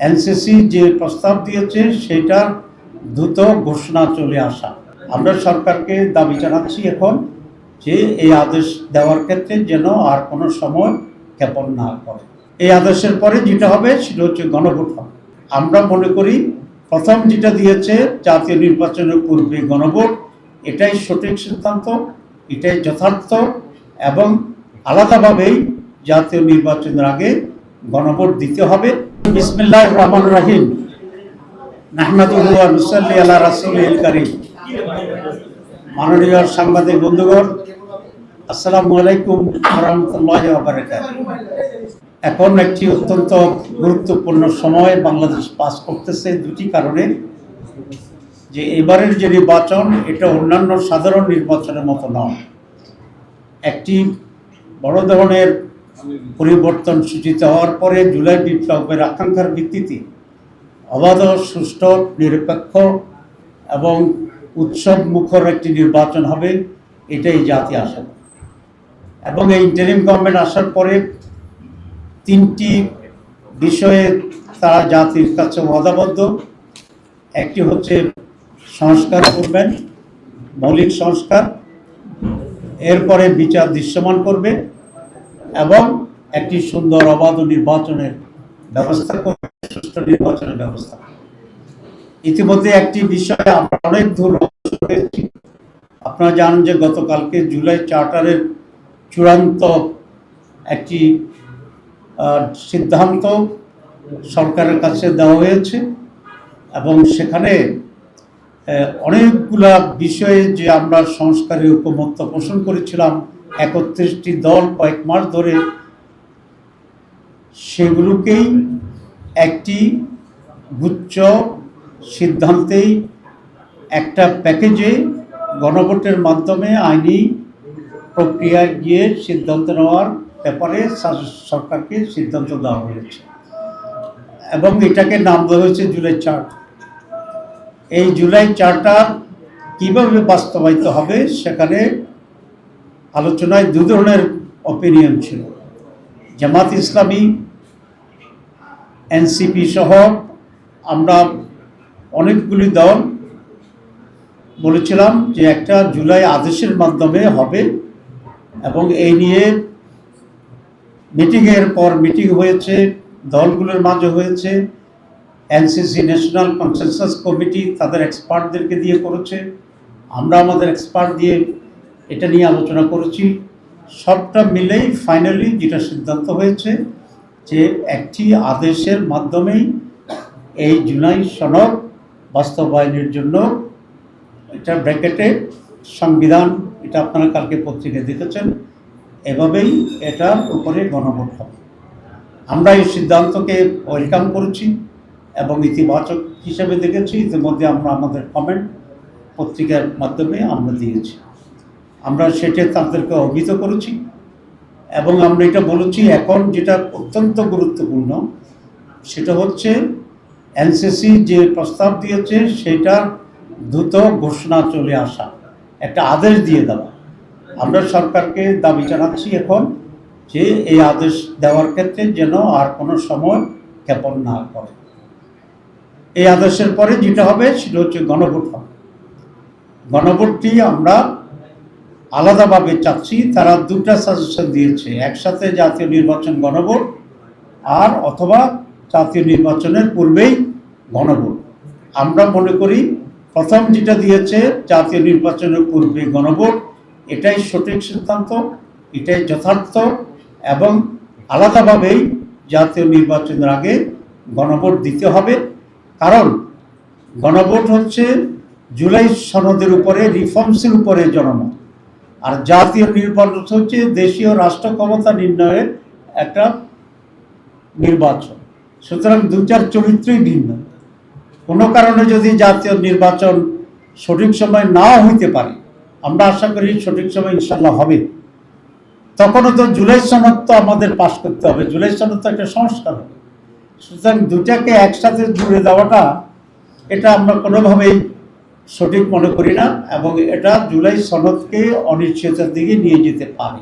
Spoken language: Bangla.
এনসিসি যে প্রস্তাব দিয়েছে, সেটার দ্রুত ঘোষণা চলে আসা। আমরা সরকারকে দাবি জানাচ্ছি এখন যে এই আদেশ দেওয়ার ক্ষেত্রে যেন আর কোনো সময় ক্ষেপণ না করে। এই আদেশের পরে যেটা হবে, সেটা হচ্ছে গণভোট হবে আমরা মনে করি, প্রথম যেটা দিয়েছে, জাতীয় নির্বাচনের পূর্বে গণভোট, এটাই সঠিক সিদ্ধান্ত, এটাই যথার্থ এবং আলাদাভাবেই জাতীয় নির্বাচনের আগে গণভোট দিতে হবে। বিসমিল্লাহ রহমান রাহিম। নাহমাদুল্লাহ ওয়া নুসাল্লি আলা রাসূলিল কারীম। মাননীয় সাংবাদিক বন্ধুগণ, আসসালামু আলাইকুম রাহমাতুল্লাহি এখন একটি অত্যন্ত গুরুত্বপূর্ণ সময় বাংলাদেশ পাস করতেছে দুটি কারণে। যে এবারের যে নির্বাচন, এটা অন্যান্য সাধারণ নির্বাচনের মতো নয়। একটি বড় ধরনের পরিবর্তন সূচিত হওয়ার পরে জুলাই বিপ্লবের আকাঙ্ক্ষার ভিত্তিতে অবাধ, সুষ্ঠু, নিরপেক্ষ এবং উৎসব মুখর একটি নির্বাচন হবে, এটাই জাতি আশা। এবং এই ইন্টারিম গভর্নমেন্ট আসার পরে তিনটি বিষয়ে তারা জাতির কাছে ওয়াদাবদ্ধ একটি হচ্ছে সংস্কার করবেন, মৌলিক সংস্কার, এরপরে বিচার দৃশ্যমান করবে এবং একটি সুন্দর অবাধ নির্বাচনের ব্যবস্থা করবে সুষ্ঠু নির্বাচনের ব্যবস্থা। ইতিমধ্যে একটি বিষয়ে আমরা অনেক দূর হয়েছি আপনারা জানেন যে গতকালকে জুলাই চার্টারের চূড়ান্ত একটি সিদ্ধান্ত সরকারের কাছে দেওয়া হয়েছে এবং সেখানে অনেকগুলা বিষয়ে যে আমরা সংস্কারের ঐকমত্য পোষণ করেছিলাম একত্রিশটি দল কয়েক মাস ধরে সেগুলোকেই একটি গুচ্ছ সিদ্ধান্তেই একটা প্যাকেজে গণভোটের মাধ্যমে আইনি প্রক্রিয়ায় গিয়ে সিদ্ধান্ত নেওয়ার ব্যাপারে সরকারকে সিদ্ধান্ত দেওয়া হয়েছে। এবং এটাকে নাম দেওয়া হয়েছে জুলাই চার্ট এই জুলাই চার্টার কীভাবে বাস্তবায়িত হবে সেখানে আলোচনায় দু ধরনের অপিনিয়ন ছিল। জামাত ইসলামী এনসিপি সহ আমরা অনেকগুলি দল বলেছিলাম যে একটা জুলাই আদেশের মাধ্যমে হবে এবং এই নিয়ে মিটিংয়ের পর মিটিং হয়েছে, দলগুলোর মাঝে হয়েছে এনসিসি ন্যাশনাল কনসেনসাস কমিটি তাদের এক্সপার্টদেরকে দিয়ে করেছে। আমরা আমাদের এক্সপার্ট দিয়ে এটা নিয়ে আলোচনা করেছি। সবটা মিলেই ফাইনালি যেটা সিদ্ধান্ত হয়েছে যে একটি আদেশের মাধ্যমেই এই জুলাই সনদ বাস্তবায়নের জন্য এটা ব্র্যাকেটে সংবিধান এটা আপনারা কালকে পত্রিকায় দেখেছেন, এভাবেই এটার উপরে গণভোট হবে। আমরা এই সিদ্ধান্তকে ওয়েলকাম করেছি এবং ইতিবাচক হিসেবে দেখেছি। ইতিমধ্যে আমরা আমাদের কমেন্ট পত্রিকার মাধ্যমে আমরা দিয়েছি। আমরা সেটা তাদেরকে অভিহিত করেছি এবং আমরা এটা বলেছি এখন যেটা অত্যন্ত গুরুত্বপূর্ণ, সেটা হচ্ছে এনসিসি যে প্রস্তাব দিয়েছে সেটার দ্রুত ঘোষণা চলে আসা, একটা আদেশ দিয়ে দেওয়া। আমরা সরকারকে দাবি জানাচ্ছি এখন যে এই আদেশ দেওয়ার ক্ষেত্রে যেন আর কোনো সময় ক্ষেপণ না করে। এই আদেশের পরে যেটা হবে সেটা হচ্ছে গণভোট হবে। গণভোটটি আমরা আলাদাভাবে চাচ্ছি, তারা দুটা সাজেশন দিয়েছে, একসাথে জাতীয় নির্বাচন গণভোট আর অথবা জাতীয় নির্বাচনের পূর্বেই গণভোট। আমরা মনে করি প্রথম যেটা দিয়েছে, জাতীয় নির্বাচনের পূর্বে গণভোট, এটাই সঠিক সিদ্ধান্ত, এটাই যথার্থ এবং আলাদাভাবেই জাতীয় নির্বাচনের আগে গণভোট দিতে হবে। কারণ গণভোট হচ্ছে জুলাই সনদের উপরে রিফর্মসের উপরে জনমত। আর জাতীয় নির্বাচন হচ্ছে দেশীয় রাষ্ট্র ক্ষমতা নির্ণয়ের একটা নির্বাচন। সুতরাং দু চার চরিত্রই ভিন্ন। কোনো কারণে যদি জাতীয় নির্বাচন সঠিক সময় নাও হইতে পারে, আমরা আশা করি সঠিক সময় ইনশাল্লাহ হবে। তখনও তো জুলাই সনদ তো আমাদের পাশ করতে হবে। জুলাই সনদ তো একটা সংস্কার হবে। সুতরাং দুটাকে একসাথে জুড়ে দেওয়াটা, এটা আমরা কোনোভাবেই সঠিক মনে করি না এবং এটা জুলাই সনদকে অনিশ্চয়তার দিকে নিয়ে যেতে পারে।